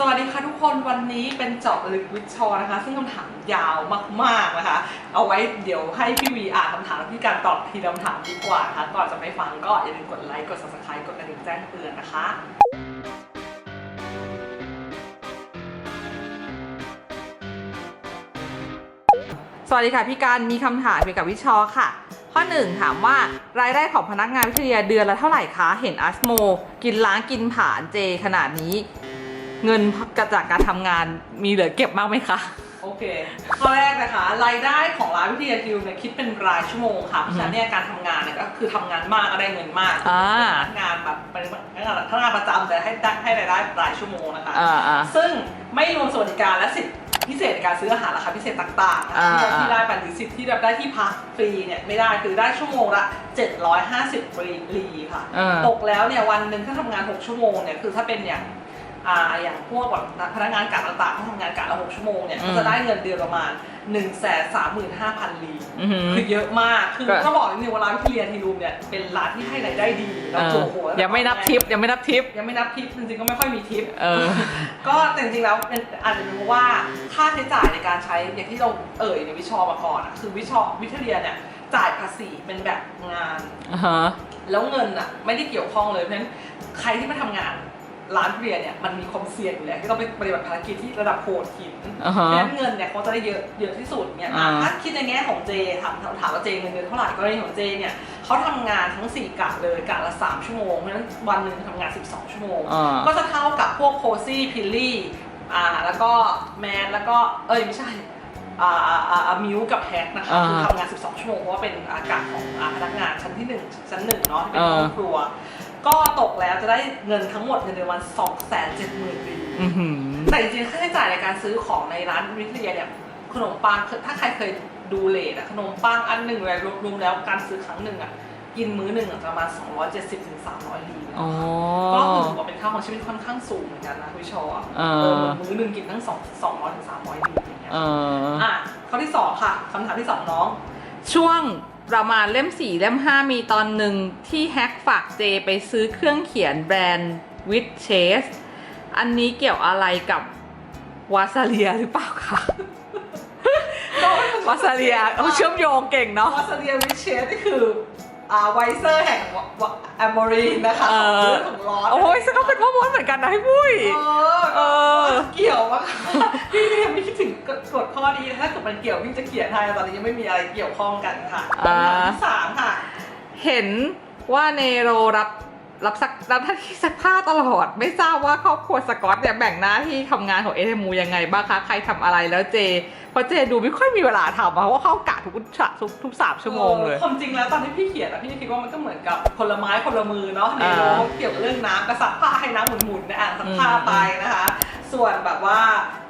สวัสดีค่ะทุกคนวันนี้เป็นเจาะลึกวิชชอนะคะ ซึ่งคำถามยาวมากๆนะคะ เอาไว้เดี๋ยวให้พี่วีอ่านคำถามพี่การตอบทีละคำถามดีกว่านะคะก่อนจะไปฟังก็อย่าลืมกดไลค์กด subscribe กดกระดิ่งแจ้งเตือนนะคะ สวัสดีค่ะพี่การมีคำถามเกี่ยวกับวิชอค่ะ ข้อหนึ่งถามว่ารายได้ของพนักงานวิทยาเดือนละเท่าไหร่คะเห็นอัสโม กินล้างกินผ่านเจขนาดนี้ เงินจากการทำงานมีเหลือเก็บมากไหมคะ โอเค ข้อแรกนะคะ รายได้ของร้านวิทยาทิวเนี่ยคิดเป็นรายชั่วโมงค่ะ เพราะฉะนั้นเนี่ยการทำงานเนี่ยก็คือทำงานมากก็ได้เงินมากอ่าเป็นพนักงานแบบเป็นพนักงานพนักงานประจำแต่ให้ได้ให้รายได้รายชั่วโมงนะคะ อ่าอ่า ซึ่งไม่รวมสวัสดิการและสิทธิพิเศษในการซื้ออาหารราคาพิเศษต่างๆนะคะอ่าที่เราที่ได้ไปหรือสิทธิที่แบบได้ที่พักฟรีเนี่ยไม่ได้คือได้ชั่วโมงละ 750ฟรีรีค่ะเออตกแล้วเนี่ยวันหนึ่งถ้าทำงาน 6 ชั่วโมงเนี่ยคือถ้าเป็นอย่าง อ่าอย่างพวกแบบพนักงานกะต่างๆเขาทำงานกะละ6ชั่วโมงเนี่ยอืมก็จะได้เงินเดือนประมาณ1 3 5 0 0 0ลีอือหือคือเยอะมาก คือก็ต้องบอกจริงๆว่าร้านที่เรียนทีรูมเนี่ยเป็นร้านที่ให้รายได้ดีแล้วเอโอ้อโหยังไม่นับทิปยังไม่นับทิป ยังไม่นับทิปจริงๆ ก็ไม่ค่อยมีทิป เออ ก็แต่จริงๆ แล้วเป็นอาจจะเป็นเพราะว่าค่าใช้จ่ายในการใช้อย่างที่เราเอ่ยในวิชอมาก่อนอะคือวิชอวิทยาเนี่ยจ่ายภาษีเป็นแบบงาน อ่าฮะ แล้วเงินอะไม่ได้เกี่ยวข้องเลยเพราะฉะนั้นใครที่มาทำงาน ร้านเรียนเนี่ยมันมีความเสี่ยงอยู่แล้วที่ต้องไปปฏิบัติภารกิจที่ระดับโหดหินเพอ่าราะฮะฉะนั้นเงินเนี่ยเขาจะได้เยอะเยอะที่สุดเนี่ยอะอ่าถ้าคิดในแง่ของเจถามถามว่าเจเงินเดือนเท่าไหร่กรณีของเจเนี่ยเขาทำงานทั้ง4กะเลยกะละ3ชั่วโมงเพราะฉะนั้นวันหนึ่งทำงาน 12 ชั่วโมง อ่า ก็จะเท่ากับพวกโคซี่พิลลี่อ่าแล้วก็แมนแล้วก็เอ้ยไม่ใช่อ่าอ่าอ่ามิวกับแฮกนะคะอ่าคือทำงาน 12 ชั่วโมงเพราะว่าเป็นอากาศของอ่าพนักงานชั้นที่ 1 ชั้นหนึ่งเนาะที่เป็นห้องครัว ก็ตกแล้วจะได้เงินทั้งหมดเงินเดือนวัน2 7 0 0 0 0รีอือหือ แต่จริงๆค่าใช้จ่ายในการซื้อของในร้านวิทยาเนี่ยขนมปังถ้าใครเคยดูเลทอะขนมปังอันหนึ่งเลยรวมๆแล้วการซื้อครั้งหนึ่งอะกินมื้อหนึ่งอะประมาณ 270ถึง300ลีนะอ๋อ ก็คือถือว่าเป็นค่าของชีวิตค่อนข้างสูงเหมือนกันนะพี่ชออะเออ เออเหมือนมื้อหนึ่งกินทั้งสองสองร้อยถึงสามร้อยดีอย่างเงี้ย เออ อะข้อที่สองค่ะคำถามที่สองน้อง ช่วง ประมาณเล่ม 4 เล่ม 5 มีตอนหนึ่งที่แฮกฝากเจไปซื้อเครื่องเขียนแบรนด์วิดเชสอันนี้เกี่ยวอะไรกับวาซาเลียหรือเปล่าคะวาซาเลียเอาเชื่อมโยงเก่งเนาะวาซาเลียวิเชสนี่คืออ่า ไวเซอร์แห่งแอมโมรีนนะคะเอของอเรื่องของร้อนโอ้ยซึ่งก็เป็นพ่อมดเหมือนกันนะพี่ปุ้ยเออเออเกี่ยวมากพี่ยังไม่คิดถึงกฎข้อนี้ถ้าเกิดมันเกี่ยวพี่จะเขียนให้ตอนนี้ยังไม่มีอะไรเกี่ยวข้องกันค่ะอ่าคำถามที่สามค่ะ เห็นว่าเนโรรับ รับซักรับหน้าที่ซักผ้าตลอด ไม่ทราบว่าครอบครัวสกอตเนี่ยแบ่งหน้าที่ทำงานของเอเทมูยังไงบ้างคะใครทำอะไรแล้วเจเพราะเจดูไม่ค่อยมีเวลาทำอะเพราะว่าเข้ากะทุกฉะทุกทุกสามชั่วโมงเลยออความจริงแล้วตอนที่พี่เขียนอะพี่คิดว่ามันก็เหมือนกับคนละไม้คนละมือเนาะในอ่าโลกเกี่ยวกับเรื่องน้ำกระสับผ้าให้น้ำหมุนๆในอ่างซักผ้าอืมไปนะคะ ส่วนแบบว่า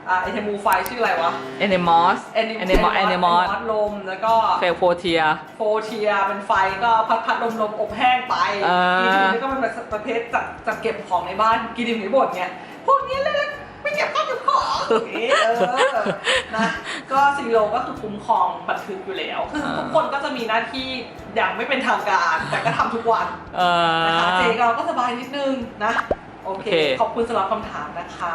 อ่าไอเทมูไฟชื่ออะไรวะเอเนมอสแอนิ Animal Animal ลมแล้วก็เฟลโฟเทีย โฟเทียเป็นไฟก็พัดพัดลมลมอบแห้งไปเออ กินนี่ก็เป็นแบบประเภทจัดจัดเก็บของในบ้านกินดิบหนีบดไงพวกนี้เลยไม่เก็บข้าวเก็บของอย่างงี้เออนะก็ซีโรก็คือคุ้มครองบันทึกอยู่แล้วคือทุกคนก็จะมีหน้าที่อย่างไม่เป็นทางการ แต่ก็ทำทุกวันเอนะคะอ เจเราก็สบายนิดนึงนะโอเค โอเค ขอบคุณสำหรับคำถามนะคะ